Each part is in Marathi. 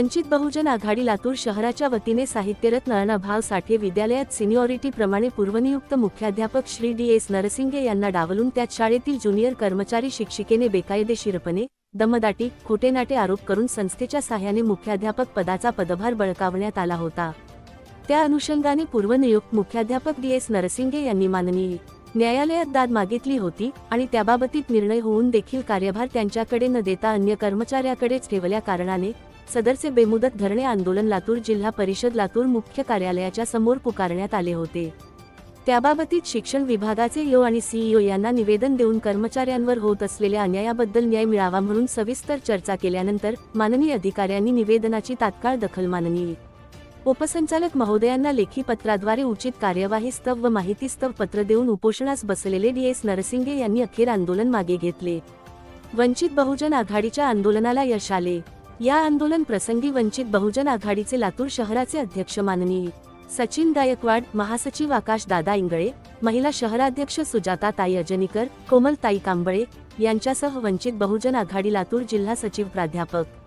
वंचित बहुजन आघाडी लातूर शहराच्या वतीने साहित्यरत्न अण्णाभाव साठे विद्यालयात सिनियॉरिटी प्रमाणे पूर्वनियुक्त मुख्याध्यापक श्री डी एस नरसिंगे यांना डावलून त्यात शाळेतील ज्युनियर कर्मचारी शिक्षिकेने बेकायदेशीरपणे दमदाटी खोटेनाटे आरोप करून संस्थेच्या सहाय्याने मुख्याध्यापक पदाचा पदभार बळकावण्यात आला होता. त्या अनुषंगाने पूर्वनियुक्त मुख्याध्यापक डी एस नरसिंगे यांनी माननीय न्यायालयात दाद मागितली होती आणि त्याबाबतीत निर्णय होऊन देखील कार्यभार त्यांच्याकडे न देता अन्य कर्मचाऱ्याकडेच ठेवल्या कारणाने सदरचे बेमुदत धरणे आंदोलन लातूर जिल्हा परिषद लातूर मुख्य कार्यालयाच्या समोर पुकारण्यात आले होते. त्याबाबतीत शिक्षण विभागाचे यो आणि सीईओ यांना निवेदन देऊन कर्मचाऱ्यांवर होत असलेल्या अन्यायाबद्दल न्याय मिळावा म्हणून सविस्तर चर्चा केल्यानंतर माननीय अधिकाऱ्यांनी निवेदनाची तात्काळ दखल माननीय उपसंचालक महोदयांना लेखी पत्राद्वारे उचित कार्यवाही स्तव व माहिती स्तव पत्र देऊन उपोषणास बसलेले डी एस नरसिंगे यांनी अखेर आंदोलन मागे घेतले. वंचित बहुजन आघाडीच्या आंदोलनाला यश आले. या आंदोलन प्रसंगी वंचित बहुजन आघाडीचे लातूर शहराचे अध्यक्ष माननीय सचिन गायकवाड महासचिव आकाश दादा इंगळे महिला शहराध्यक्ष सुजाता ताई अजनीकर कोमलताई कांबळे यांच्यासह वंचित बहुजन आघाडी लातूर जिल्हा सचिव प्राध्यापक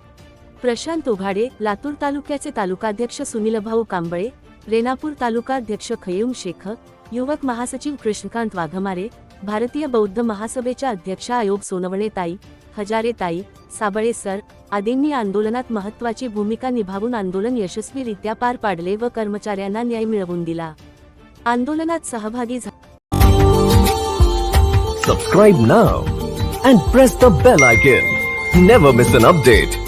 प्रशांत उघाडे लातूर तालुक्याचे तालुकाध्यक्ष सुनीलभाऊ कांबळे रेणापूर तालुकाध्यक्ष खयूम शेख युवक महासचिव कृष्णकांत वाघमारे भारतीय बौद्ध महासभेच्या अध्यक्षा आयोग सोनवणे ताई हजारे ताई साबळे सर आदींनी आंदोलनात महत्वाची भूमिका निभावून आंदोलन यशस्वीरित्या पार पाडले व कर्मचाऱ्यांना न्याय मिळवून दिला आंदोलनात सहभागी झा Subscribe now and press the bell icon. Never miss an.